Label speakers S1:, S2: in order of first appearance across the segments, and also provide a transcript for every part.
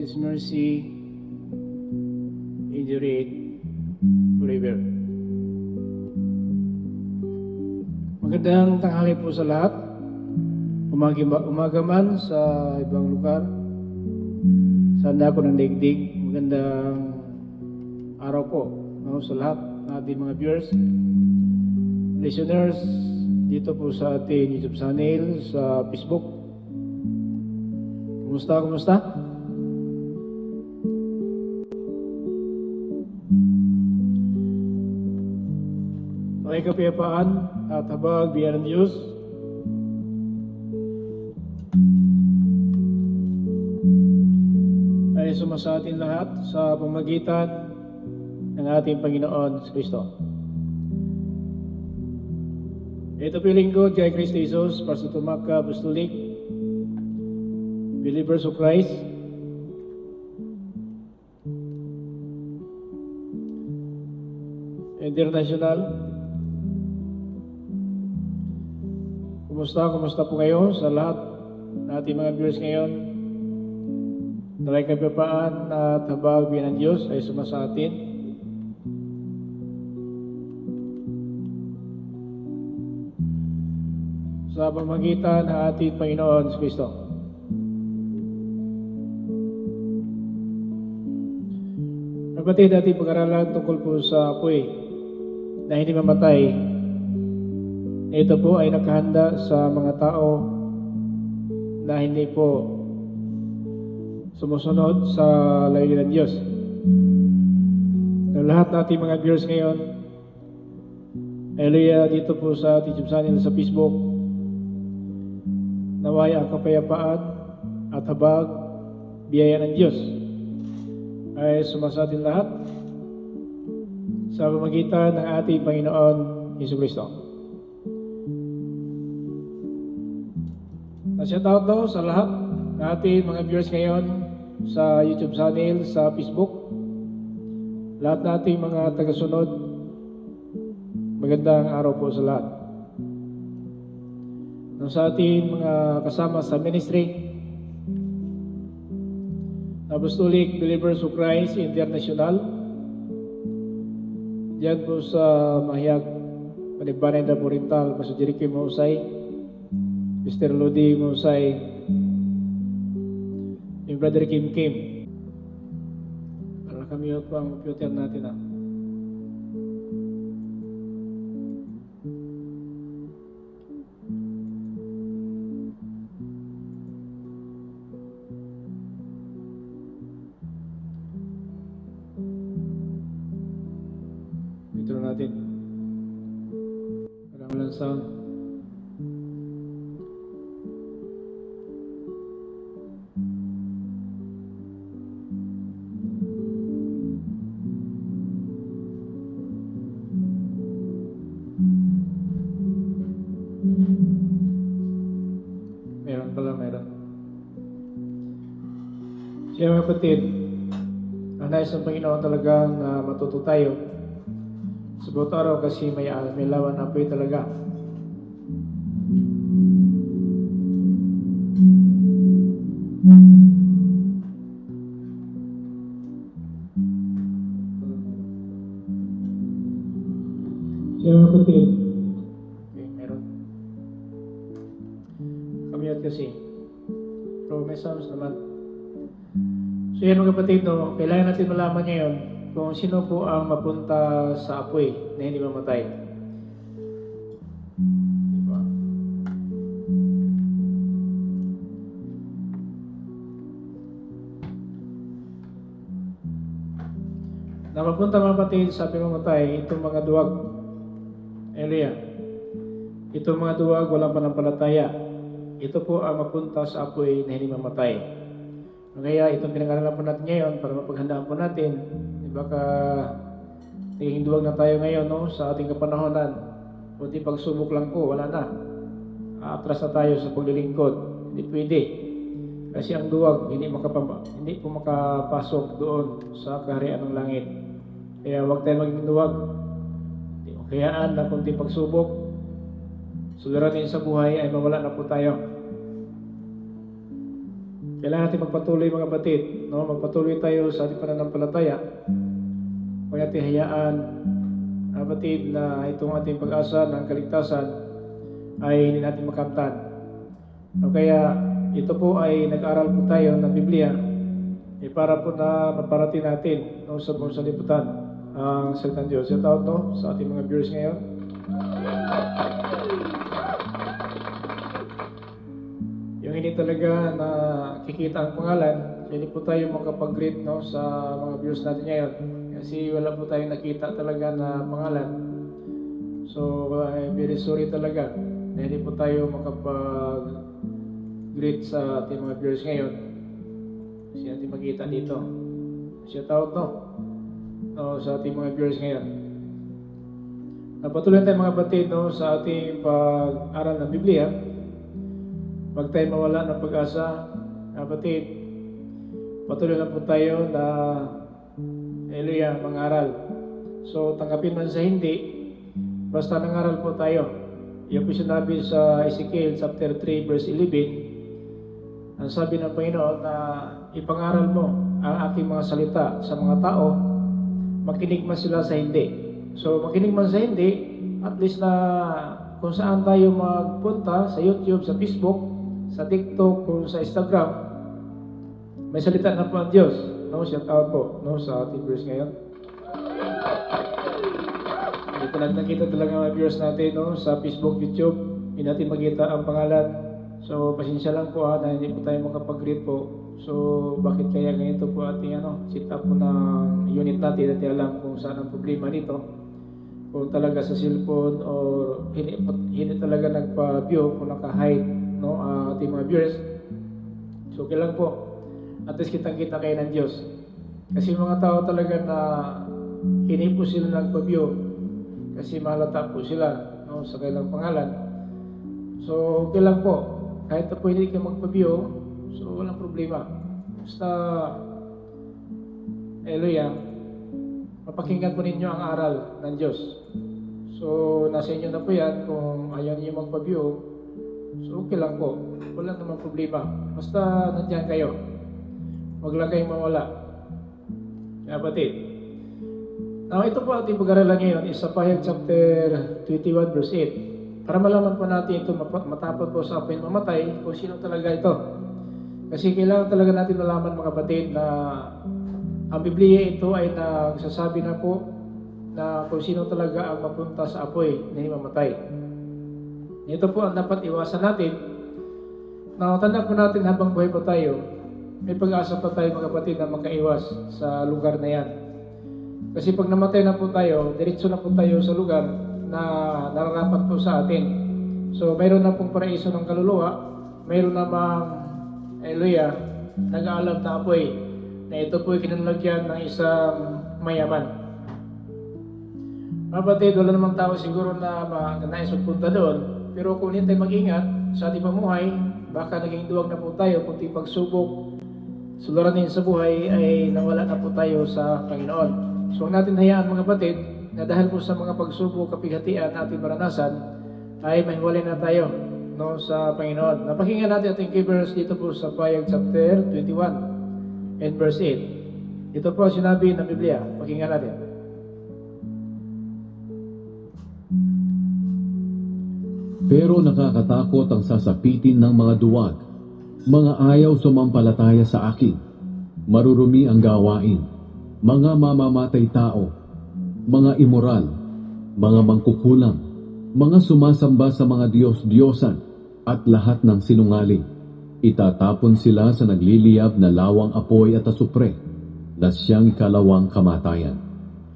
S1: His mercy endureth forever. Magandang tanghali po sa lahat. Umagi, umaga man sa ibang lugar. Saan ako ng daigdig. Magandang araw po no, sa lahat ng ating mga viewers. Listeners, dito po sa ating YouTube channel, sa Facebook. Kumusta, kumusta? May kapayapaan at habag biyan ng Diyos. Ay sumasa atin lahat sa pamagitan ng ating Panginoon Kristo. Ito piling ko, Jai Christ Jesus, Pastor Tumaka Apostolic, Believers of Christ, International. Kumusta, kumusta po kayo sa lahat ng ating mga viewers ngayon? Dalay kapapaan at habag ng Diyos ay sumasa atin. Sa pamagitan ng ating Panginoon sa Kristo. Kapatid, ating pag-aralan tungkol po sa apoy na hindi mamatay. Ito po ay nakahanda sa mga tao na hindi po sumusunod sa layunin ng Diyos. Ng lahat nating mga viewers ngayon, Hallelujah, dito po sa YouTube channel sa Facebook, naway ang kapayapaan at habag, biyaya ng Diyos ay sumasa atin lahat sa pamagitan ng ating Panginoon Yesu Kristo. Na-shout out daw sa lahat ng ating mga viewers ngayon sa YouTube channel, sa Facebook, lahat nating mga tagasunod, magandang araw po sa lahat. Nang sa ating mga kasama sa ministry, Apostolic Believers of Christ International, diyan po sa Mahiyag, Panibanay na Oriental, Pastor Jericho Mausay, Mr. Lodi Mausay, yung Brother Kim Kim. Para kami yun po ang computer natin ah. Siya mga kapatid, ang nais ng Panginoon talagang uh, matuto tayo sa araw kasi may, uh, may lawan na apoy talaga. So yan mga kapatid, no, kailangan natin malaman ngayon kung sino po ang mapunta sa apoy na hindi mamatay. Diba? Na mga kapatid sa apoy mamatay, itong mga duwag. Elia. Itong mga duwag, walang panampalataya. Ito po ang mapunta sa apoy na hindi mamatay. Kaya itong pinag-aralan po natin ngayon para mapaghandaan po natin, di baka naging duwag na tayo ngayon no, sa ating kapanahonan. Kunti pagsubok lang po, wala na. Atras na tayo sa paglilingkod. Hindi pwede. Kasi ang duwag hindi, makapama, hindi po makapasok doon sa kaharian ng langit. Kaya huwag tayo maging duwag. Kayaan na kunti pagsubok, suliranin sa buhay ay mawala na po tayo. Kailangan natin magpatuloy mga kapatid, no? Magpatuloy tayo sa ating pananampalataya. Huwag natin hayaan, kapatid, na itong ating pag-asa ng kaligtasan ay hindi natin makamtan. No, kaya ito po ay nag-aral po tayo ng Biblia eh, para po na maparating natin no, sa buong saliputan ang salita ng Diyos. Shout out no, sa ating mga viewers ngayon. Hindi talaga na kikita ang pangalan, hindi po tayo makapag-greet no, sa mga viewers natin ngayon. Kasi wala po tayong nakita talaga na pangalan. So, I'm very sorry talaga na hindi po tayo makapag-greet sa ating mga viewers ngayon. Kasi natin makita dito. Shout out no, no sa ating mga viewers ngayon. Napatuloy tayo mga kapatid no, sa ating pag-aral ng Biblia. Huwag tayo mawala ng pag-asa. Mga Kapatid, patuloy lang po tayo na Hallelujah, mangaral. So, tanggapin man sa hindi, basta nangaral po tayo. Yung po sinabi sa Ezekiel chapter 3 verse 11, ang sabi ng Panginoon na ipangaral mo ang aking mga salita sa mga tao, makinig man sila sa hindi. So, makinig man sa hindi, at least na kung saan tayo magpunta, sa YouTube, sa Facebook, sa TikTok, kung sa Instagram, may salita na po ang Diyos. No, shout out po no, sa ating viewers ngayon. Hindi ko lang nakita talaga mga viewers natin no, sa Facebook, YouTube. Hindi natin makita ang pangalan. So, pasensya lang po ha, na hindi po tayo makapag-greet po. So, bakit kaya ganito po ating ano, sit up po ng unit natin at alam kung saan ang problema nito. Kung talaga sa cellphone or hindi, hindi talaga nagpa-view kung naka-hide ating mga viewers. So, okay lang po. At least kitang-kita kayo ng Diyos. Kasi mga tao talaga na hindi po sila nagpa-view kasi malata po sila no, sa kailang pangalan. So, okay lang po. Kahit na po hindi kayo magpa-view, so walang problema. Basta, hallelujah, mapakinggan po ninyo ang aral ng Diyos. So, nasa inyo na po yan. Kung ayaw niyo magpa-view, so okay lang po. Wala namang problema. Basta nandiyan kayo. Huwag lang kayong mawala. Kapatid. Now, ito po ating pag-aralan ngayon is sa Pahayag chapter 21 verse 8. Para malaman po natin ito matapos po sa apoy mamatay kung sino talaga ito. Kasi kailangan talaga natin malaman mga kapatid na ang Biblia ito ay nagsasabi na po na kung sino talaga ang mapunta sa apoy na mamatay. Ito po ang dapat iwasan natin. Na tanda po natin habang buhay pa tayo, may pag-asa pa tayo mga kapatid na makaiwas sa lugar na yan. Kasi pag namatay na po tayo, diretso na po tayo sa lugar na nararapat po sa atin. So, mayroon na pong paraiso ng kaluluwa, mayroon namang, hallelujah, nag-aalam na apoy na ito po ay kinalagyan ng isang mayaman. Mga kapatid, wala namang tao siguro na nais punta doon. Pero kung hindi tayo mag-ingat sa ating pamuhay, baka naging duwag na po tayo di pagsubok, suliranin sa buhay ay nawala na po tayo sa Panginoon. So huwag natin hayaan mga kapatid na dahil po sa mga pagsubok, kapighatian na ating maranasan, ay mahiwalay na tayo no, sa Panginoon. Napakinggan natin ating key verse dito po sa Payag chapter 21 and verse 8. Ito po sinabi ng Biblia. Pakinggan natin.
S2: Pero nakakatakot ang sasapitin ng mga duwag, mga ayaw sumampalataya sa akin, marurumi ang gawain, mga mamamatay tao, mga imoral, mga mangkukulam, mga sumasamba sa mga Diyos-Diyosan, at lahat ng sinungaling. Itatapon sila sa nagliliyab na lawang apoy at asupre, na siyang kalawang kamatayan.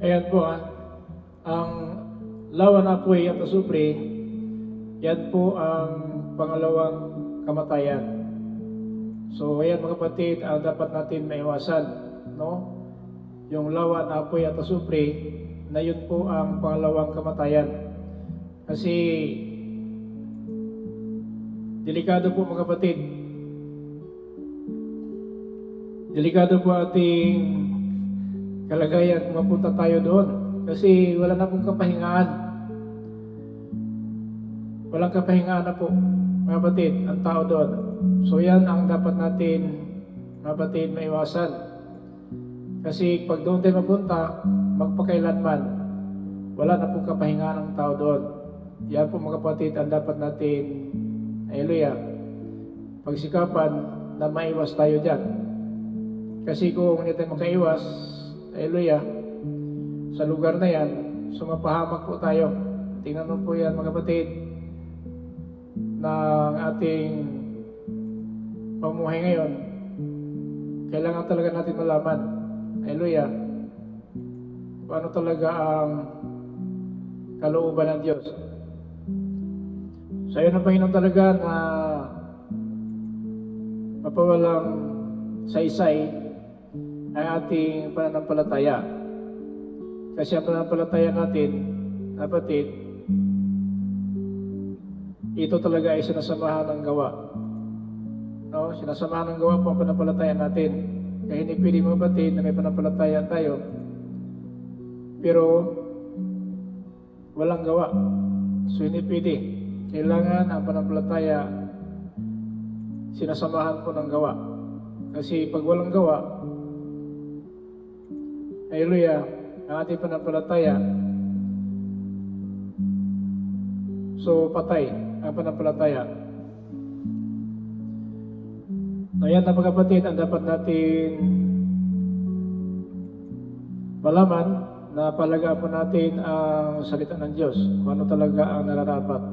S1: Ayan po ah. Ang lawan apoy at asupre, yan po ang pangalawang kamatayan. So, ayan mga kapatid, ang dapat natin maiwasan, no? Yung lawan, apoy at asupre, na yun po ang pangalawang kamatayan. Kasi, delikado po mga kapatid. Delikado po ating kalagayan kung mapunta tayo doon. Kasi wala na pong kapahingaan. Walang kapahingaan na po, mga kapatid, ang tao doon. So yan ang dapat natin mga kapatid, maiwasan. Kasi pag doon tayo mapunta, magpakailanman, wala na pong kapahingaan ng tao doon. Yan po mga kapatid, ang dapat natin, hallelujah, pagsikapan na maiwas tayo dyan. Kasi kung hindi tayo makaiwas, hallelujah, sa lugar na yan, sumapahamak po tayo. Tingnan mo po yan mga kapatid, ng ating pamuhay ngayon, kailangan talaga natin malaman, hallelujah, kung ano talaga ang kalooban ng Diyos. Sa iyo ng Panginoon talaga na mapawalang saysay ang ating pananampalataya. Kasi ang pananampalataya natin, kapatid, ito talaga ay sinasamahan ng gawa. No? Sinasamahan ng gawa po ang pananampalataya natin. Kaya hindi pwede mga kapatid na may pananampalataya tayo, pero walang gawa. So hindi. Kailangan ang pananampalataya sinasamahan po ng gawa. Kasi pag walang gawa, hallelujah, ang ating pananampalataya, so patay ang pananampalataya. So yan na mga kapatid, ang dapat natin malaman na palagaan po natin ang salita ng Diyos, kung ano talaga ang nararapat.